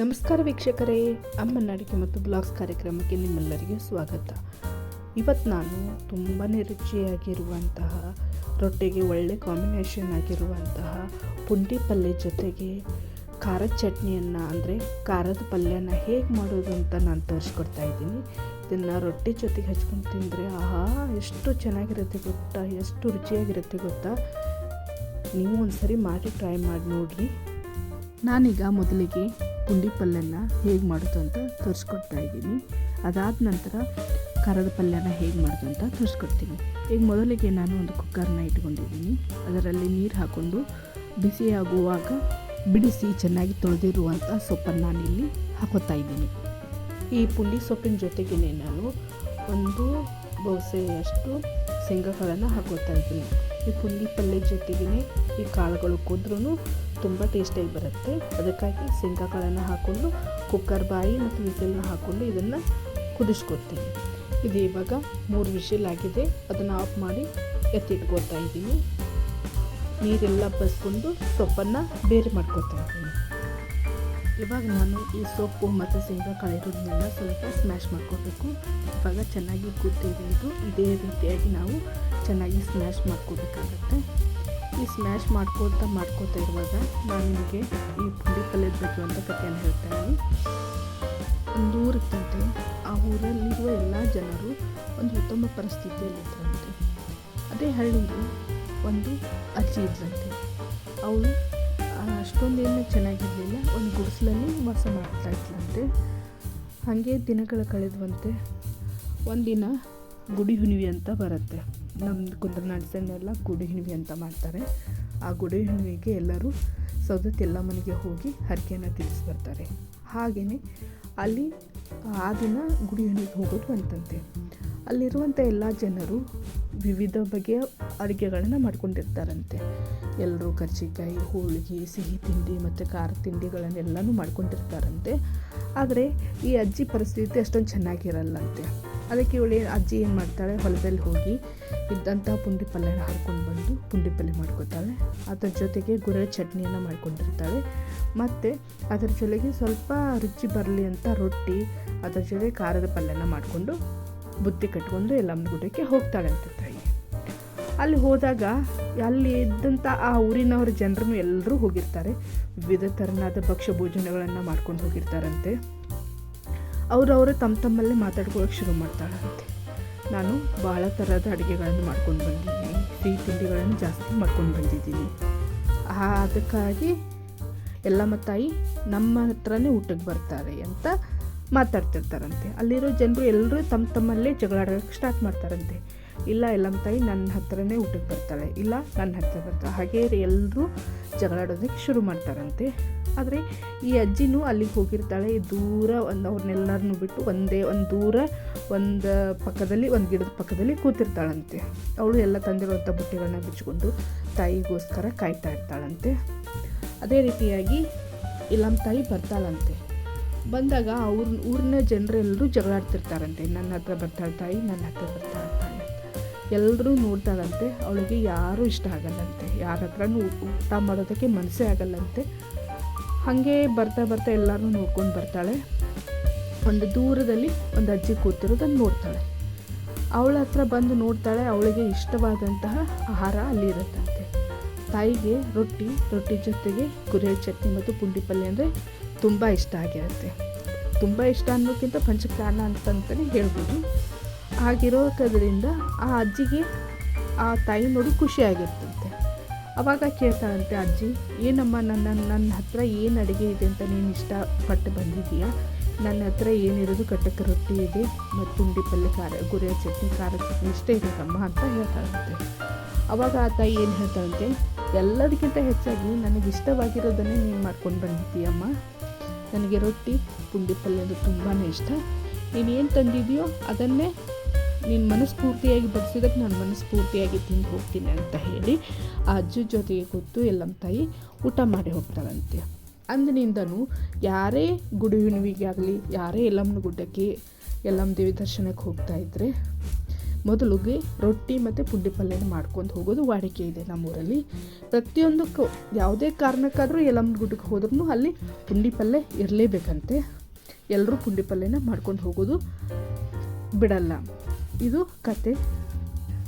ನಮಸ್ಕಾರ ವೀಕ್ಷಕರೇ ಅಮ್ಮನ ಅಡುಗೆ ಮತ್ತು ಬ್ಲಾಗ್ಸ್ ಕಾರ್ಯಕ್ರಮಕ್ಕೆ ನಿಮ್ಮೆಲ್ಲರಿಗೂ ಸ್ವಾಗತ. ಇವತ್ತು ನಾನು ತುಂಬಾ ರುಚಿಯಾಗಿರುವಂತಹ, ರೊಟ್ಟಿಗೆ ಒಳ್ಳೆ ಕಾಂಬಿನೇಷನ್ ಆಗಿರುವಂತಹ ಪುಂಡಿ ಪಲ್ಯ ಜೊತೆಗೆ ಖಾರದ ಚಟ್ನಿಯನ್ನು, ಅಂದರೆ ಖಾರದ ಪಲ್ಯನ ಹೇಗೆ ಮಾಡೋದು ಅಂತ ನಾನು ತೋರಿಸ್ಕೊಡ್ತಾ ಇದ್ದೀನಿ. ಇದನ್ನು ರೊಟ್ಟಿ ಜೊತೆಗೆ ಹಚ್ಕೊಂಡು ತಿಂದರೆ ಆಹಾ, ಎಷ್ಟು ಚೆನ್ನಾಗಿರುತ್ತೆ ಗೊತ್ತಾ, ಎಷ್ಟು ರುಚಿಯಾಗಿರುತ್ತೆ ಗೊತ್ತಾ? ನೀವು ಒಂದು ಸರಿ ಮಾಡಿ ಟ್ರೈ ಮಾಡಿ ನೋಡಿರಿ. ನಾನೀಗ ಮೊದಲಿಗೆ ಪುಂಡಿ ಪಲ್ಯನ ಹೇಗೆ ಮಾಡೋದು ಅಂತ ತೋರಿಸ್ಕೊಡ್ತಾ ಇದ್ದೀನಿ. ಅದಾದ ನಂತರ ಖಾರದ ಪಲ್ಯನ ಹೇಗೆ ಮಾಡೋದು ಅಂತ ತೋರಿಸ್ಕೊಡ್ತೀನಿ. ಈಗ ಮೊದಲಿಗೆ ನಾನು ಒಂದು ಕುಕ್ಕರ್ನ ಇಟ್ಕೊಂಡಿದ್ದೀನಿ. ಅದರಲ್ಲಿ ನೀರು ಹಾಕ್ಕೊಂಡು ಬಿಸಿ ಆಗುವಾಗ ಬಿಡಿಸಿ ಚೆನ್ನಾಗಿ ತೊಳೆದಿರುವಂಥ ಸೊಪ್ಪನ್ನು ನಾನಿಲ್ಲಿ ಹಾಕೋತಾ ಇದ್ದೀನಿ. ಈ ಪುಂಡಿ ಸೊಪ್ಪಿನ ಜೊತೆಗೇ ನಾನು ಒಂದು ದೋಸೆಯಷ್ಟು ಶೇಂಗಾಕಾಳನ್ನು ಹಾಕೋತಾ ಇದ್ದೀನಿ. ಈ ಪುಂಡಿ ಪಲ್ಯ ಜೊತೆಗೇ ಈ ಕಾಳುಗಳು ಕುದ್ರೂ ತುಂಬ ಟೇಸ್ಟಿಯಾಗಿ ಬರುತ್ತೆ. ಅದಕ್ಕಾಗಿ ಶೇಂಗಾ ಕಾಳನ್ನು ಹಾಕ್ಕೊಂಡು ಕುಕ್ಕರ್ ಬಾಯಿ ಮತ್ತು ವಿಸಿಲನ್ನ ಹಾಕ್ಕೊಂಡು ಇದನ್ನು ಕುದಿಸ್ಕೊಡ್ತೀನಿ. ಇದು ಇವಾಗ ಮೂರು ವಿಷಲ್ ಆಗಿದೆ. ಅದನ್ನು ಆಫ್ ಮಾಡಿ ಎತ್ತಿಟ್ಕೊತಾ ಇದ್ದೀನಿ. ನೀರೆಲ್ಲ ಬಸ್ಕೊಂಡು ಸೊಪ್ಪನ್ನು ಬೇರೆ ಮಾಡ್ಕೊತಾ ಇದ್ದೀನಿ. ಇವಾಗ ನಾನು ಈ ಸೊಪ್ಪು ಮತ್ತು ಶೇಂಗಾ ಇರೋದನ್ನೆಲ್ಲ ಸ್ವಲ್ಪ ಸ್ಮ್ಯಾಶ್ ಮಾಡ್ಕೋಬೇಕು. ಇವಾಗ ಚೆನ್ನಾಗಿ ಕುದ್ದಿರೋದು ಇದೇ ರೀತಿಯಾಗಿ ನಾವು ಚೆನ್ನಾಗಿ ಸ್ಮ್ಯಾಶ್ ಮಾಡ್ಕೋಬೇಕಾಗತ್ತೆ. ಈ ಸ್ಮ್ಯಾಶ್ ಮಾಡ್ಕೊಳ್ತಾ ಮಾಡ್ಕೋತಾ ಇರುವಾಗ ನಾನು ನಿಮಗೆ ಈ ಪುಡಿ ಪಲ್ಯದ ಬಗ್ಗೆ ಅಂತ ಕಥೆಯನ್ನು ಇದ್ದೀನಿ. ಒಂದು ಊರಿತ್ತಂತೆ ಆ ಊರಲ್ಲಿರುವ ಎಲ್ಲ ಜನರು ಒಂದು ಉತ್ತಮ ಪರಿಸ್ಥಿತಿಯಲ್ಲಿದ್ದರಂತೆ ಅದೇ ಹಳ್ಳಿಗೆ ಒಂದು ಅಜ್ಜಿ ಇದ್ರಂತೆ. ಅವಳು ಅಷ್ಟೊಂದೇನು ಚೆನ್ನಾಗಿರಲಿಲ್ಲ, ಒಂದು ಗುಡಿಸಲಲ್ಲಿ ವಾಸ ಮಾಡ್ತಾ ಇದ್ಲಂತೆ. ಹಾಗೆ ದಿನಗಳು ಕಳೆದುವಂತೆ. ಒಂದಿನ ಗುಡಿ ಹುಣ್ಣಿಮೆ ಅಂತ ಬರುತ್ತೆ. ನಮ್ಮ ಕುಂದ್ರನಾಡು ಸೈಡ್ನೆಲ್ಲ ಗುಡಿ ಹುಣ್ಣಿಮೆ ಅಂತ ಮಾಡ್ತಾರೆ. ಆ ಗುಡಿ ಹುಣ್ಣಿಮೆಗೆ ಎಲ್ಲರೂ ಸೌದತ್ತಿ ಮನೆಗೆ ಹೋಗಿ ಹರಕೆಯನ್ನು ತೀರಿಸಿ ಬರ್ತಾರೆ. ಹಾಗೆಯೇ ಅಲ್ಲಿ ಆ ದಿನ ಗುಡಿ ಹುಣ್ಣಿಮೆಗೆ ಹೋಗೋದು ಅಂತಂತೆ. ಅಲ್ಲಿರುವಂಥ ಎಲ್ಲ ಜನರು ವಿವಿಧ ಬಗೆಯ ಅಡುಗೆಗಳನ್ನು ಮಾಡ್ಕೊಂಡಿರ್ತಾರಂತೆ. ಎಲ್ಲರೂ ಕರ್ಜಿಕಾಯಿ, ಹೋಳಿಗೆ, ಸಿಹಿ ತಿಂಡಿ ಮತ್ತು ಖಾರ ತಿಂಡಿಗಳನ್ನೆಲ್ಲನೂ ಮಾಡ್ಕೊಂಡಿರ್ತಾರಂತೆ. ಆದರೆ ಈ ಅಜ್ಜಿ ಪರಿಸ್ಥಿತಿ ಅಷ್ಟೊಂದು ಚೆನ್ನಾಗಿರಲ್ಲಂತೆ. ಅದಕ್ಕೆ ಇವಳು ಅಜ್ಜಿ ಏನು ಮಾಡ್ತಾಳೆ? ಹೊಲದಲ್ಲಿ ಹೋಗಿ ಇದ್ದಂಥ ಪುಂಡಿ ಪಲ್ಯನ ಹಾಕ್ಕೊಂಡು ಬಂದು ಪುಂಡಿ ಪಲ್ಯ ಮಾಡ್ಕೊತಾಳೆ. ಅದರ ಜೊತೆಗೆ ಗುರೆ ಚಟ್ನಿಯನ್ನು ಮಾಡ್ಕೊಂಡಿರ್ತಾಳೆ. ಮತ್ತು ಅದರ ಜೊತೆಗೆ ಸ್ವಲ್ಪ ರುಚಿ ಬರಲಿ ಅಂತ ರೊಟ್ಟಿ, ಅದರ ಜೊತೆ ಖಾರದ ಪಲ್ಯನ ಮಾಡಿಕೊಂಡು ಬುತ್ತಿ ಕಟ್ಕೊಂಡು ಎಲ್ಲಮ್ಮನ ಗುಡಕ್ಕೆ ಹೋಗ್ತಾಳೆ ಅಂತ ತಾಯಿ. ಅಲ್ಲಿ ಹೋದಾಗ ಅಲ್ಲಿ ಇದ್ದಂಥ ಆ ಊರಿನವ್ರ ಜನರನ್ನು ಎಲ್ಲರೂ ಹೋಗಿರ್ತಾರೆ. ವಿವಿಧ ಥರನಾದ ಭಕ್ಷ್ಯ ಭೋಜನಗಳನ್ನು ಮಾಡ್ಕೊಂಡು ಹೋಗಿರ್ತಾರಂತೆ. ಅವರವರು ತಮ್ಮ ತಮ್ಮಲ್ಲೇ ಮಾತಾಡ್ಕೊಳ್ಳೋಕೆ ಶುರು ಮಾಡ್ತಾಳಂತೆ ನಾನು ಭಾಳ ಥರದ ಅಡುಗೆಗಳನ್ನು ಮಾಡ್ಕೊಂಡು ಬಂದಿದ್ದೀನಿ. ಸಿಹಿ ತಿಂಡಿಗಳನ್ನು ಜಾಸ್ತಿ ಮಾಡ್ಕೊಂಡು ಬಂದಿದ್ದೀನಿ. ಅದಕ್ಕಾಗಿ ಎಲ್ಲ ತಾಯಿ ನಮ್ಮ ಹತ್ರನೇ ಊಟಕ್ಕೆ ಬರ್ತಾರೆ ಅಂತ ಮಾತಾಡ್ತಿರ್ತಾರಂತೆ. ಅಲ್ಲಿರೋ ಜನರು ಎಲ್ಲರೂ ತಮ್ಮ ತಮ್ಮಲ್ಲೇ ಜಗಳಾಡೋಕ್ಕೆ ಸ್ಟಾರ್ಟ್ ಮಾಡ್ತಾರಂತೆ. ಇಲ್ಲ ಎಲ್ಲಮ್ಮ ತಾಯಿ ನನ್ನ ಹತ್ರನೇ ಊಟಕ್ಕೆ ಬರ್ತಾಳೆ ಇಲ್ಲ, ನನ್ನ ಹತ್ರ ಬರ್ತಾಳೆ ಹಾಗೇ ಎಲ್ಲರೂ ಜಗಳಾಡೋದಕ್ಕೆ ಶುರು ಮಾಡ್ತಾರಂತೆ. ಆದರೆ ಈ ಅಜ್ಜಿನೂ ಅಲ್ಲಿಗೆ ಹೋಗಿರ್ತಾಳೆ. ದೂರ ಒಂದು ಅವ್ರನ್ನೆಲ್ಲರನ್ನೂ ಬಿಟ್ಟು ಒಂದೇ ಒಂದು ದೂರ ಒಂದು ಪಕ್ಕದಲ್ಲಿ, ಒಂದು ಗಿಡದ ಪಕ್ಕದಲ್ಲಿ ಕೂತಿರ್ತಾಳಂತೆ. ಅವಳು ಎಲ್ಲ ತಂದಿರುವಂಥ ಬುಟ್ಟಿಗಳನ್ನ ಬಿಚ್ಕೊಂಡು ತಾಯಿಗೋಸ್ಕರ ಕಾಯ್ತಾ ಇರ್ತಾಳಂತೆ. ಅದೇ ರೀತಿಯಾಗಿ ಇಲ್ಲಮ್ಮ ತಾಯಿ ಬರ್ತಾಳಂತೆ. ಬಂದಾಗ ಅವ್ರ, ಊರಿನ ಜನರೆಲ್ಲರೂ ಜಗಳಾಡ್ತಿರ್ತಾರಂತೆ. ನನ್ನ ಹತ್ರ ಬರ್ತಾಳೆ ತಾಯಿ, ನನ್ನ ಹತ್ರ ಬರ್ತಾಳೆ. ಎಲ್ಲರೂ ನೋಡ್ತಾಳಂತೆ ಅವಳಿಗೆ ಯಾರೂ ಇಷ್ಟ ಆಗಲ್ಲಂತೆ. ಯಾರ ಹತ್ರನೂ ಊಟ ಮಾಡೋದಕ್ಕೆ ಮನಸ್ಸೇ ಆಗಲ್ಲಂತೆ. ಹಾಗೆ ಬರ್ತಾ ಬರ್ತಾ ಎಲ್ಲರೂ ನೋಡ್ಕೊಂಡು ಬರ್ತಾಳೆ. ಒಂದು ದೂರದಲ್ಲಿ ಒಂದು ಅಜ್ಜಿ ಕೂತಿರೋದನ್ನು ನೋಡ್ತಾಳೆ. ಅವಳ ಹತ್ರ ಬಂದು ನೋಡ್ತಾಳೆ, ಅವಳಿಗೆ ಇಷ್ಟವಾದಂತಹ ಆಹಾರ ಅಲ್ಲಿ ಇರುತ್ತಂತೆ ತಾಯಿಗೆ ರೊಟ್ಟಿ ರೊಟ್ಟಿ ಜೊತೆಗೆ ಕುರಿಯ ಚಟ್ನಿ ಮತ್ತು ಪುಂಡಿ ಪಲ್ಯ ಅಂದರೆ ತುಂಬ ಇಷ್ಟ ಆಗಿರುತ್ತೆ. ತುಂಬ ಇಷ್ಟ ಅನ್ನೋಕ್ಕಿಂತ ಪಂಚಪ್ರಾಣ ಅಂತಂತಲೇ ಹೇಳ್ಬೋದು. ಹಾಗಿರೋದ್ರಿಂದ ಆ ಅಜ್ಜಿಗೆ ಆ ತಾಯಿ ನೋಡಿ ಖುಷಿಯಾಗಿರ್ತಂತೆ ಅವಾಗ ಕೇಳ್ತಾಳಂತೆ, ಅಜ್ಜಿ, ಏನಮ್ಮ ನನ್ನ ನನ್ನ ಹತ್ರ ಏನು ಅಡುಗೆ ಇದೆ ಅಂತ ನೀನು ಇಷ್ಟಪಟ್ಟು ಬಂದಿದ್ದೀಯಾ? ನನ್ನ ಹತ್ರ ಏನಿರೋದು ಕಟ್ಟಕ್ಕೆ ರೊಟ್ಟಿ ಇದೆ ಮತ್ತು ಪುಂಡಿ ಪಲ್ಯ ಖಾರ ಗುರಿಯ ಚಟ್ನಿ, ಖಾರ ಚಟ್ನಿ ಇಷ್ಟೇ ಇರೋದಮ್ಮ ಅಂತ ಹೇಳ್ತಾಳಂತೆ. ಅವಾಗ ಆ ತಾಯಿ ಏನು ಹೇಳ್ತಾಳಂತೆ, ಎಲ್ಲದಕ್ಕಿಂತ ಹೆಚ್ಚಾಗಿ ನನಗೆ ಇಷ್ಟವಾಗಿರೋದನ್ನೇ ನೀನು ಮಾಡ್ಕೊಂಡು ಬಂದಿದ್ದೀಯಮ್ಮ. ನನಗೆ ರೊಟ್ಟಿ, ಪುಂಡಿ ಪಲ್ಯ ಅಂದರೆ ತುಂಬಾ ಇಷ್ಟ. ನೀನು ಏನು ತಂದಿದೆಯೋ ಅದನ್ನೇ ನೀನು ಮನಸ್ಫೂರ್ತಿಯಾಗಿ ಬಡಿಸಿದಕ್ಕೆ ನಾನು ಮನಸ್ಫೂರ್ತಿಯಾಗಿ ತಿಂದು ಹೋಗ್ತೀನಿ ಅಂತ ಹೇಳಿ ಆ ಅಜ್ಜಿ ಜೊತೆಗೆ ಕೂತು ಎಲ್ಲಮ್ಮ ತಾಯಿ ಊಟ ಮಾಡಿ ಹೋಗ್ತಾಳಂತೆ. ಅಂದಿನಿಂದನು ಯಾರೇ ಗುಡಿ ಹುಣ್ಣಿಮೆಗೆ ಆಗಲಿ, ಯಾರೇ ಎಲ್ಲಮ್ಮನ ಗುಡ್ಡಕ್ಕೆ ಎಲ್ಲಮ್ಮ ದೇವಿ ದರ್ಶನಕ್ಕೆ ಹೋಗ್ತಾ ಇದ್ದರೆ ಮೊದಲಿಗೆ ರೊಟ್ಟಿ ಮತ್ತು ಪುಂಡಿ ಪಲ್ಯನ ಮಾಡ್ಕೊಂಡು ಹೋಗೋದು ವಾಡಿಕೆ ಇದೆ ನಮ್ಮೂರಲ್ಲಿ. ಪ್ರತಿಯೊಂದಕ್ಕೂ ಯಾವುದೇ ಕಾರಣಕ್ಕಾದರೂ ಎಲ್ಲಮ್ಮನ ಗುಡ್ಡಕ್ಕೆ ಹೋದ್ರೂ ಅಲ್ಲಿ ಪುಂಡಿ ಪಲ್ಯ ಇರಲೇಬೇಕಂತೆ. ಎಲ್ಲರೂ ಪುಂಡಿ ಪಲ್ಯನ ಮಾಡ್ಕೊಂಡು ಹೋಗೋದು ಬಿಡಲ್ಲ. ಇದು ಕತೆ.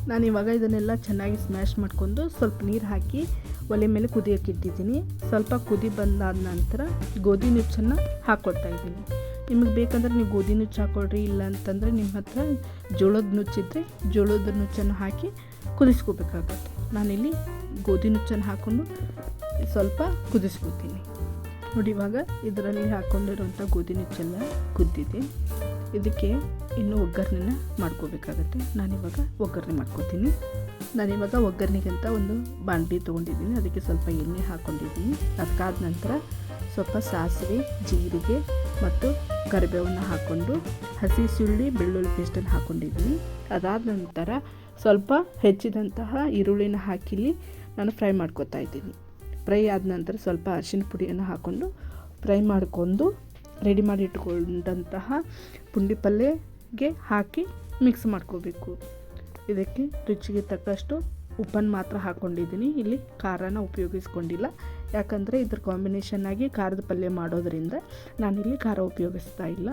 ನಾನು ಇವಾಗ ಇದನ್ನೆಲ್ಲ ಚೆನ್ನಾಗಿ ಸ್ಮ್ಯಾಶ್ ಮಾಡ್ಕೊಂಡು ಸ್ವಲ್ಪ ನೀರು ಹಾಕಿ ಒಲೆ ಮೇಲೆ ಕುದಿಯೋಕೆ ಇಟ್ಟಿದ್ದೀನಿ ಸ್ವಲ್ಪ ಕುದಿ ಬಂದಾದ ನಂತರ ಗೋಧಿ ನುಚ್ಚನ್ನು ಹಾಕ್ಕೊಡ್ತಾ ಇದ್ದೀನಿ. ನಿಮಗೆ ಬೇಕಂದ್ರೆ ನೀವು ಗೋಧಿ ನುಚ್ಚು ಹಾಕ್ಕೊಡ್ರಿ ಇಲ್ಲ ಅಂತಂದರೆ ನಿಮ್ಮ ಹತ್ರ ಜೋಳದ ನುಚ್ಚಿದ್ರೆ ಜೋಳದ ನುಚ್ಚನ್ನು ಹಾಕಿ ಕುದಿಸ್ಕೋಬೇಕಾಗುತ್ತೆ. ನಾನಿಲ್ಲಿ ಗೋಧಿ ನುಚ್ಚನ್ನು ಹಾಕ್ಕೊಂಡು ಸ್ವಲ್ಪ ಕುದಿಸ್ಕೊತೀನಿ. ನೋಡಿ ಇವಾಗ ಇದರಲ್ಲಿ ಹಾಕ್ಕೊಂಡಿರುವಂಥ ಗೋಧಿ ನುಚ್ಚೆಲ್ಲ ಕುದ್ದಿದೆ. ಇದಕ್ಕೆ ಇನ್ನು ಒಗ್ಗರಣೆನ ಮಾಡ್ಕೋಬೇಕಾಗತ್ತೆ. ನಾನಿವಾಗ ಒಗ್ಗರಣೆ ಮಾಡ್ಕೋತೀನಿ. ನಾನಿವಾಗ ಒಗ್ಗರಣೆಗಂತ ಒಂದು ಬಾಂಡಿ ತೊಗೊಂಡಿದ್ದೀನಿ. ಅದಕ್ಕೆ ಸ್ವಲ್ಪ ಎಣ್ಣೆ ಹಾಕ್ಕೊಂಡಿದ್ದೀನಿ ಅದಕ್ಕಾದ ನಂತರ ಸ್ವಲ್ಪ ಸಾಸಿವೆ, ಜೀರಿಗೆ ಮತ್ತು ಕರಿಬೇವನ್ನು ಹಾಕ್ಕೊಂಡು ಹಸಿ ಸುಳ್ಳಿ ಬೆಳ್ಳುಳ್ಳಿ ಪೇಸ್ಟನ್ನು ಹಾಕ್ಕೊಂಡಿದ್ದೀನಿ ಅದಾದ ನಂತರ ಸ್ವಲ್ಪ ಹೆಚ್ಚಿದಂತಹ ಈರುಳ್ಳಿನ ಹಾಕಿಲಿ ನಾನು ಫ್ರೈ ಮಾಡ್ಕೊತಾ ಇದ್ದೀನಿ. ಫ್ರೈ ಆದ ನಂತರ ಸ್ವಲ್ಪ ಅರಿಶಿನ ಪುಡಿಯನ್ನು ಹಾಕ್ಕೊಂಡು ಫ್ರೈ ಮಾಡಿಕೊಂಡು ರೆಡಿ ಮಾಡಿ ಇಟ್ಕೊಂಡಂತಹ ಪುಂಡಿ ಪಲ್ಯಗೆ ಹಾಕಿ ಮಿಕ್ಸ್ ಮಾಡ್ಕೋಬೇಕು. ಇದಕ್ಕೆ ರುಚಿಗೆ ತಕ್ಕಷ್ಟು ಉಪ್ಪನ್ನು ಮಾತ್ರ ಹಾಕ್ಕೊಂಡಿದ್ದೀನಿ ಇಲ್ಲಿ ಖಾರನ ಉಪಯೋಗಿಸ್ಕೊಂಡಿಲ್ಲ. ಯಾಕಂದರೆ ಇದ್ರ ಕಾಂಬಿನೇಷನ್ ಆಗಿ ಖಾರದ ಪಲ್ಯ ಮಾಡೋದರಿಂದ ನಾನಿಲ್ಲಿ ಖಾರ ಉಪಯೋಗಿಸ್ತಾ ಇಲ್ಲ.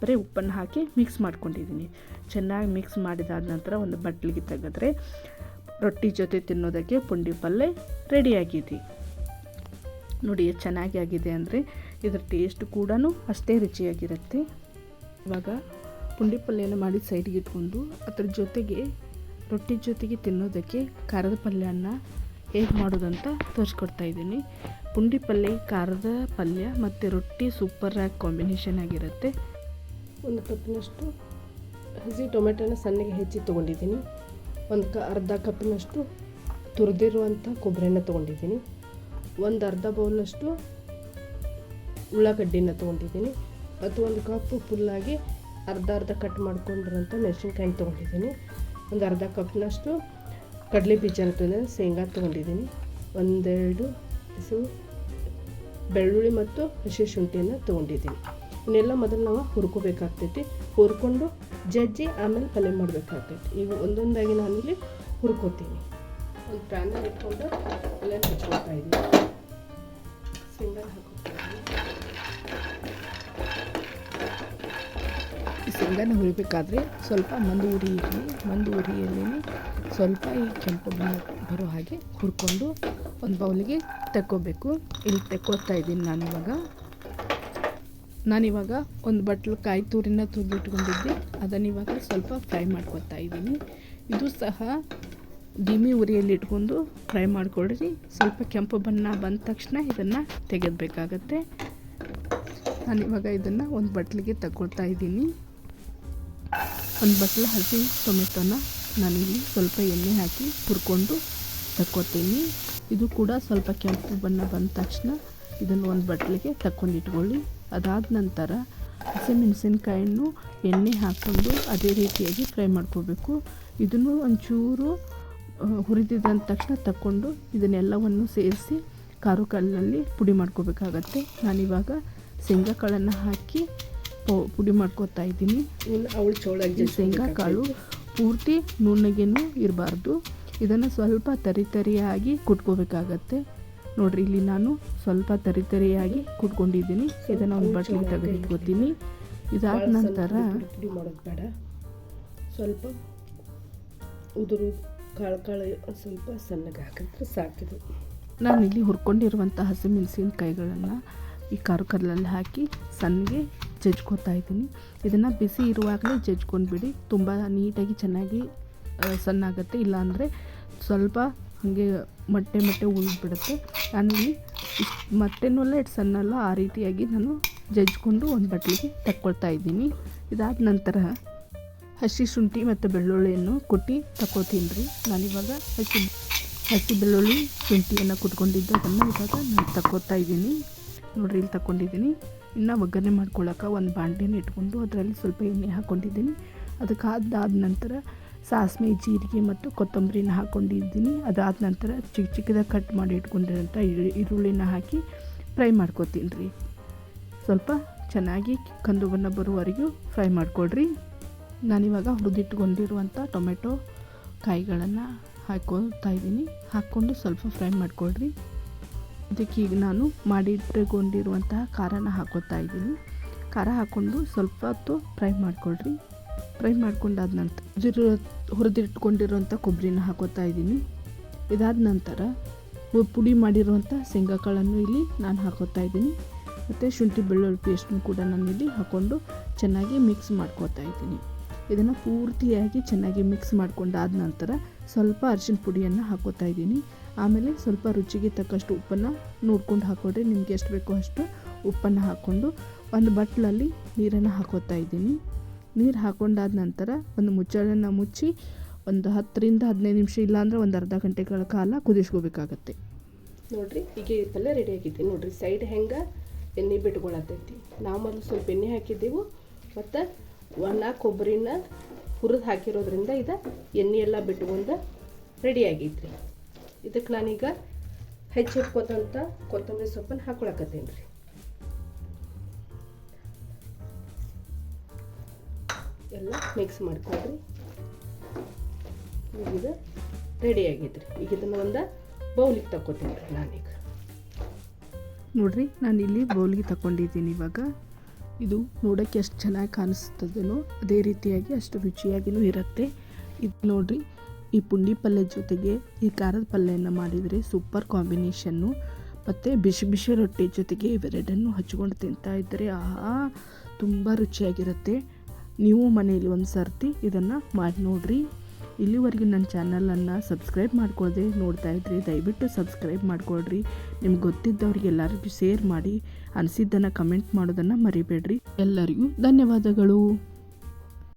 ಬರೀ ಉಪ್ಪನ್ನು ಹಾಕಿ ಮಿಕ್ಸ್ ಮಾಡ್ಕೊಂಡಿದ್ದೀನಿ. ಚೆನ್ನಾಗಿ ಮಿಕ್ಸ್ ಮಾಡಿದಾದ ನಂತರ ಒಂದು ಬಟ್ಲಿಗೆ ತೆಗೆದ್ರೆ ರೊಟ್ಟಿ ಜೊತೆ ತಿನ್ನೋದಕ್ಕೆ ಪುಂಡಿ ಪಲ್ಯ ರೆಡಿಯಾಗಿದೆ. ನೋಡಿ, ಎಷ್ಟು ಚೆನ್ನಾಗಿ ಆಗಿದೆ ಅಂದರೆ ಇದ್ರ ಟೇಸ್ಟ್ ಕೂಡ ಅಷ್ಟೇ ರುಚಿಯಾಗಿರುತ್ತೆ. ಇವಾಗ ಪುಂಡಿ ಪಲ್ಯನ ಮಾಡಿ ಸೈಡ್ಗೆ ಇಟ್ಕೊಂಡು ಅದ್ರ ಜೊತೆಗೆ ರೊಟ್ಟಿ ಜೊತೆಗೆ ತಿನ್ನೋದಕ್ಕೆ ಖಾರದ ಪಲ್ಯನ ಹೇಗೆ ಮಾಡೋದಂತ ತೋರಿಸ್ಕೊಡ್ತಾ ಇದ್ದೀನಿ. ಪುಂಡಿ ಪಲ್ಯ, ಖಾರದ ಪಲ್ಯ ಮತ್ತು ರೊಟ್ಟಿ ಸೂಪರಾಗಿ ಕಾಂಬಿನೇಷನ್ ಆಗಿರುತ್ತೆ. ಒಂದು ಕಪ್ಪಿನಷ್ಟು ಹಸಿ ಟೊಮೆಟೊನ ಸಣ್ಣಗೆ ಹೆಚ್ಚಿ ತೊಗೊಂಡಿದ್ದೀನಿ. ಒಂದು ಕ ಅರ್ಧ ಕಪ್ಪಿನಷ್ಟು ತುರಿದಿರುವಂಥ ಕೊಬ್ಬರಿನ ತೊಗೊಂಡಿದ್ದೀನಿ. ಒಂದು ಅರ್ಧ ಬೌಲಷ್ಟು ಉಳ್ಳಾಗಡ್ಡಿನ ತೊಗೊಂಡಿದ್ದೀನಿ ಮತ್ತು ಒಂದು ಕಪ್ ಫುಲ್ಲಾಗಿ ಅರ್ಧ ಅರ್ಧ ಕಟ್ ಮಾಡ್ಕೊಂಡಿರೋಂಥ ಮೆಣಸಿನ್ಕಾಯಿ ತೊಗೊಂಡಿದ್ದೀನಿ. ಒಂದು ಅರ್ಧ ಕಪ್ನಷ್ಟು ಕಡಲೆ ಬೀಜನ ತೊಗೊಂಡಿದ್ದೀನಿ ಶೇಂಗಾ ತೊಗೊಂಡಿದ್ದೀನಿ. ಒಂದೆರಡು ಹಸು ಬೆಳ್ಳುಳ್ಳಿ ಮತ್ತು ಹಸಿ ಶುಂಠಿಯನ್ನು ತೊಗೊಂಡಿದ್ದೀನಿ. ಇವನ್ನೆಲ್ಲ ಮೊದಲು ನಾವು ಹುರ್ಕೋಬೇಕಾಗ್ತೈತಿ. ಹುರ್ಕೊಂಡು ಜಜ್ಜಿ ಆಮೇಲೆ ಪಲ್ಯ ಮಾಡಬೇಕಾಗ್ತೈತಿ. ಈಗ ಒಂದೊಂದಾಗಿ ನಾನಿಲ್ಲಿ ಹುರ್ಕೋತೀನಿ. ಒಂದು ಪ್ಯಾನಲ್ಲಿ ಇಟ್ಕೊಂಡು ಪಲ್ಯ ಹಚ್ಕೊಳ್ತಾ ಇದ್ದೀನಿ ಸಿಂಗಲ್ ಹಾಕೋತೀನಿ ಶೇಂಗಾನ ಹುರಿಬೇಕಾದ್ರೆ ಸ್ವಲ್ಪ ಮಂದು ಉರಿ ಇರಲಿ. ಮಂದು ಉರಿಯಲ್ಲಿ ಸ್ವಲ್ಪ ಈ ಕೆಂಪು ಬರೋ ಹಾಗೆ ಹುರ್ಕೊಂಡು ಒಂದು ಬೌಲಿಗೆ ತಕ್ಕೋಬೇಕು. ಇಲ್ಲಿ ತೆಕ್ಕೋತಾ ಇದ್ದೀನಿ ನಾನಿವಾಗ. ನಾನಿವಾಗ ಒಂದು ಬಟ್ಲು ಕಾಯಿ ತೂರಿನ ತುರಿದಿಟ್ಕೊಂಡಿದ್ದೆ ಅದನ್ನು ಇವಾಗ ಸ್ವಲ್ಪ ಫ್ರೈ ಮಾಡ್ಕೊತಾ ಇದ್ದೀನಿ. ಇದು ಸಹ ಡಿಮಿ ಉರಿಯಲ್ಲಿ ಇಟ್ಕೊಂಡು ಫ್ರೈ ಮಾಡ್ಕೊಳ್ರಿ. ಸ್ವಲ್ಪ ಕೆಂಪು ಬಣ್ಣ ಬಂದ ತಕ್ಷಣ ಇದನ್ನು ತೆಗೆದಬೇಕಾಗತ್ತೆ. ನಾನಿವಾಗ ಇದನ್ನು ಒಂದು ಬಟ್ಲಿಗೆ ತಗೊಳ್ತಾ ಇದ್ದೀನಿ. ಒಂದು ಬಟ್ಲು ಹಸಿ ಟೊಮೆಟೊನ ನಾನಿಲ್ಲಿ ಸ್ವಲ್ಪ ಎಣ್ಣೆ ಹಾಕಿ ಹುರ್ಕೊಂಡು ತಕ್ಕೋತೀನಿ. ಇದು ಕೂಡ ಸ್ವಲ್ಪ ಕೆಂಪು ಬಣ್ಣ ಬಂದ ತಕ್ಷಣ ಇದನ್ನು ಒಂದು ಬಟ್ಲಿಗೆ ತಕ್ಕೊಂಡಿಟ್ಕೊಳ್ಳಿ ಅದಾದ ನಂತರ ಹಸಿಮೆಣಸಿನ್ಕಾಯನ್ನು ಎಣ್ಣೆ ಹಾಕ್ಕೊಂಡು ಅದೇ ರೀತಿಯಾಗಿ ಫ್ರೈ ಮಾಡ್ಕೋಬೇಕು. ಇದನ್ನು ಒಂಚೂರು ಹುರಿದಿದ್ದ ತಕ್ಷಣ ತಕ್ಕೊಂಡು ಇದನ್ನೆಲ್ಲವನ್ನು ಸೇರಿಸಿ ಖಾರು ಕಲ್ಲಲ್ಲಿ ಪುಡಿ ಮಾಡ್ಕೋಬೇಕಾಗತ್ತೆ. ನಾನಿವಾಗ ಶೇಂಗಾ ಕಾಳನ್ನು ಹಾಕಿ ಪುಡಿ ಮಾಡ್ಕೋತಾ ಇದ್ದೀನಿ. ಶೇಂಗಾ ಕಾಳು ಪೂರ್ತಿ ನುಣ್ಣಗೇನು ಇರಬಾರ್ದು. ಇದನ್ನು ಸ್ವಲ್ಪ ತರಿತರಿಯಾಗಿ ಕುಟ್ಕೋಬೇಕಾಗತ್ತೆ. ನೋಡ್ರಿ ಇಲ್ಲಿ ನಾನು ಸ್ವಲ್ಪ ತರಿತರಿಯಾಗಿ ಕುಟ್ಕೊಂಡಿದ್ದೀನಿ. ಇದನ್ನು ಒಂದು ಬಟ್ಲಿಗೆ ತೆಗೆದಿಟ್ಕೋತೀನಿ ಇದಾದ ನಂತರ ಸ್ವಲ್ಪ ಉದುರು ಕಾಳು ಕಾಳು ಸ್ವಲ್ಪ ಸಣ್ಣಗೆ ಹಾಕಿದ್ರೆ ಸಾಕಿದು ನಾನು ಇಲ್ಲಿ ಹುರ್ಕೊಂಡಿರುವಂಥ ಹಸಿಮೆಣಸಿನಕಾಯಿಗಳನ್ನು ಈ ಕಾರು ಕಲ್ಲಲ್ಲಿ ಹಾಕಿ ಸಣ್ಣಗೆ ಜಜ್ಕೋತಾ ಇದ್ದೀನಿ. ಇದನ್ನು ಬಿಸಿ ಇರುವಾಗಲೇ ಜಜ್ಕೊಂಡ್ಬಿಡಿ. ತುಂಬ ನೀಟಾಗಿ ಚೆನ್ನಾಗಿ ಸಣ್ಣಾಗುತ್ತೆ. ಇಲ್ಲಾಂದರೆ ಸ್ವಲ್ಪ ಹಾಗೆ ಮೊಟ್ಟೆ ಮೊಟ್ಟೆ ಉಳಿದ್ಬಿಡುತ್ತೆ. ನಾನಿಲ್ಲಿ ಮೊಟ್ಟೆನೂ ಅಲ್ಲ, ಇಷ್ಟು ಸಣ್ಣಲ್ಲ ಆ ರೀತಿಯಾಗಿ ನಾನು ಜಜ್ಕೊಂಡು ಒಂದು ಬಟ್ಲಿಗೆ ತಕ್ಕೊಳ್ತಾ ಇದ್ದೀನಿ. ಇದಾದ ನಂತರ ಹಸಿ ಶುಂಠಿ ಮತ್ತು ಬೆಳ್ಳುಳ್ಳಿಯನ್ನು ಕುಟ್ಟಿ ತಗೋತೀನಿ ರೀ. ನಾನಿವಾಗ ಹಸಿ ಹಸಿ ಬೆಳ್ಳುಳ್ಳಿ ಶುಂಠಿಯನ್ನು ಕುಟ್ಕೊಂಡಿದ್ದು. ಅದನ್ನು ಇವಾಗ ನಾನು ತಗೋತಾ ಇದ್ದೀನಿ. ನೋಡ್ರಿ ಇಲ್ಲಿ ತಗೊಂಡಿದ್ದೀನಿ ಇನ್ನು ಒಗ್ಗರಣೆ ಮಾಡ್ಕೊಳ್ಳೋಕೆ ಒಂದು ಬಾಂಡೆನ ಇಟ್ಕೊಂಡು ಅದರಲ್ಲಿ ಸ್ವಲ್ಪ ಎಣ್ಣೆ ಹಾಕ್ಕೊಂಡಿದ್ದೀನಿ ಅದಕ್ಕಾದಾದ ನಂತರ ಸಾಸಿವೆ ಜೀರಿಗೆ ಮತ್ತು ಕೊತ್ತಂಬರಿನ ಹಾಕ್ಕೊಂಡಿದ್ದೀನಿ ಅದಾದ ನಂತರ ಚಿಕ್ಕ ಚಿಕ್ಕದಾಗಿ ಕಟ್ ಮಾಡಿ ಇಟ್ಕೊಂಡಿರೋಂಥ ಈರು- ಈರುಳ್ಳಿನ ಹಾಕಿ ಫ್ರೈ ಮಾಡ್ಕೊತೀನಿ ರೀ. ಸ್ವಲ್ಪ ಚೆನ್ನಾಗಿ ಕಂದು ಬಣ್ಣ ಬರುವವರೆಗೂ ಫ್ರೈ ಮಾಡ್ಕೊಳ್ರಿ. ನಾನಿವಾಗ ಹುರಿದಿಟ್ಕೊಂಡಿರುವಂಥ ಟೊಮೆಟೊ ಕಾಯಿಗಳನ್ನು ಹಾಕ್ಕೊಳ್ತಾ ಇದ್ದೀನಿ. ಹಾಕ್ಕೊಂಡು ಸ್ವಲ್ಪ ಫ್ರೈ ಮಾಡ್ಕೊಳ್ರಿ. ಅದಕ್ಕೆ ಈಗ ನಾನು ಮಾಡಿಟ್ಟುಕೊಂಡಿರುವಂತಹ ಖಾರನ ಹಾಕೋತಾ ಇದ್ದೀನಿ. ಖಾರ ಹಾಕ್ಕೊಂಡು ಸ್ವಲ್ಪ ಹೊತ್ತು ಫ್ರೈ ಮಾಡ್ಕೊಳ್ರಿ. ಫ್ರೈ ಮಾಡ್ಕೊಂಡಾದ ನಂತರ ಜೀರು ಹುರಿದಿಟ್ಕೊಂಡಿರುವಂಥ ಕೊಬ್ಬರಿನ ಹಾಕೋತಾ ಇದ್ದೀನಿ. ಇದಾದ ನಂತರ ಪುಡಿ ಮಾಡಿರುವಂಥ ಶೇಂಗಾಕಾಳನ್ನು ಇಲ್ಲಿ ನಾನು ಹಾಕೋತಾ ಇದ್ದೀನಿ. ಮತ್ತು ಶುಂಠಿ ಬೆಳ್ಳುಳ್ಳಿ ಪೇಸ್ಟ್ನು ಕೂಡ ನಾನು ಇಲ್ಲಿ ಹಾಕ್ಕೊಂಡು ಚೆನ್ನಾಗಿ ಮಿಕ್ಸ್ ಮಾಡ್ಕೋತಾ ಇದ್ದೀನಿ. ಇದನ್ನು ಪೂರ್ತಿಯಾಗಿ ಚೆನ್ನಾಗಿ ಮಿಕ್ಸ್ ಮಾಡ್ಕೊಂಡಾದ ನಂತರ ಸ್ವಲ್ಪ ಅರಿಶಿನ ಪುಡಿಯನ್ನು ಹಾಕೋತಾ ಇದ್ದೀನಿ. ಆಮೇಲೆ ಸ್ವಲ್ಪ ರುಚಿಗೆ ತಕ್ಕಷ್ಟು ಉಪ್ಪನ್ನು ನೋಡ್ಕೊಂಡು ಹಾಕೊಂಡ್ರೆ ನಿಮ್ಗೆ ಎಷ್ಟು ಬೇಕೋ ಅಷ್ಟು ಉಪ್ಪನ್ನು ಹಾಕ್ಕೊಂಡು ಒಂದು ಬಟ್ಲಲ್ಲಿ ನೀರನ್ನು ಹಾಕೋತಾ ಇದ್ದೀನಿ. ನೀರು ಹಾಕೊಂಡಾದ ನಂತರ ಒಂದು ಮುಚ್ಚಳನ್ನು ಮುಚ್ಚಿ ಒಂದು ಹತ್ತರಿಂದ ಹದಿನೈದು ನಿಮಿಷ ಇಲ್ಲಾಂದ್ರೆ ಒಂದು ಅರ್ಧ ಗಂಟೆಗಳ ಕಾಲ ಕುದಿಸ್ಕೋಬೇಕಾಗತ್ತೆ. ನೋಡಿರಿ, ಈಗ ಈ ಪಲ್ಯ ರೆಡಿ ಆಗಿದೆ ನೋಡ್ರಿ ಸೈಡ್ ಹೆಂಗೆ ಎಣ್ಣೆ ಬಿಟ್ಕೊಳತೈತಿ. ನಾವು ಮೊದಲು ಸ್ವಲ್ಪ ಎಣ್ಣೆ ಹಾಕಿದ್ದೆವು, ಮತ್ತು ಒಣ ಕೊಬ್ಬರಿನ ಹುರಿದು ಹಾಕಿರೋದ್ರಿಂದ ಇದು ಎಣ್ಣೆ ಎಲ್ಲ ಬಿಟ್ಕೊಂಡು ರೆಡಿ ಆಗೈತ್ರಿ. ಇದಕ್ಕೆ ನಾನೀಗ ಹೆಚ್ಚಿಟ್ಕೋತಂತ ಕೊತ್ತಂಬರಿ ಸೊಪ್ಪನ್ನು ಹಾಕೊಳಕತ್ತೀನಿ ರೀ ಎಲ್ಲ ಮಿಕ್ಸ್ ಮಾಡ್ಕೊಳ್ರಿ ಈಗ ಇದು ರೆಡಿ ಆಗೈತ್ರಿ. ಈಗ ಇದನ್ನು ಒಂದು ಬೌಲಿಗೆ ತಗೋತೀನಿ ರೀ ನಾನೀಗ. ನೋಡ್ರಿ ನಾನು ಇಲ್ಲಿ ಬೌಲ್ಗೆ ತಗೊಂಡಿದ್ದೀನಿ ಇವಾಗ. ಇದು ನೋಡೋಕ್ಕೆ ಎಷ್ಟು ಚೆನ್ನಾಗಿ ಕಾಣಿಸ್ತದೇನೋ, ಅದೇ ರೀತಿಯಾಗಿ ಅಷ್ಟು ರುಚಿಯಾಗಿಯೂ ಇರುತ್ತೆ. ಇದು ನೋಡಿರಿ, ಈ ಪುಂಡಿ ಪಲ್ಯ ಜೊತೆಗೆ ಈ ಖಾರದ ಪಲ್ಯನ ಮಾಡಿದರೆ ಸೂಪರ್ ಕಾಂಬಿನೇಷನ್ನು. ಮತ್ತು ಬಿಸಿ ಬಿಸಿ ರೊಟ್ಟಿ ಜೊತೆಗೆ ಇವೆರಡನ್ನು ಹಚ್ಕೊಂಡು ತಿಂತಾ ಇದ್ದರೆ ಆಹಾ, ತುಂಬ ರುಚಿಯಾಗಿರುತ್ತೆ. ನೀವು ಮನೆಯಲ್ಲಿ ಒಂದು ಸರ್ತಿ ಇದನ್ನು ಮಾಡಿ ನೋಡ್ರಿ. ಇಲ್ಲಿವರೆಗೂ ನನ್ನ ಚಾನಲನ್ನು ಸಬ್ಸ್ಕ್ರೈಬ್ ಮಾಡ್ಕೊಳ್ಳದೆ ನೋಡ್ತಾ ಇದ್ರಿ ದಯವಿಟ್ಟು ಸಬ್ಸ್ಕ್ರೈಬ್ ಮಾಡ್ಕೊಳ್ರಿ. ನಿಮ್ಗೆ ಗೊತ್ತಿದ್ದವ್ರಿಗೆ ಎಲ್ಲರಿಗೂ ಶೇರ್ ಮಾಡಿ, ಅನಿಸಿದ್ದನ್ನು ಕಮೆಂಟ್ ಮಾಡೋದನ್ನು ಮರಿಬೇಡ್ರಿ. ಎಲ್ಲರಿಗೂ ಧನ್ಯವಾದಗಳು.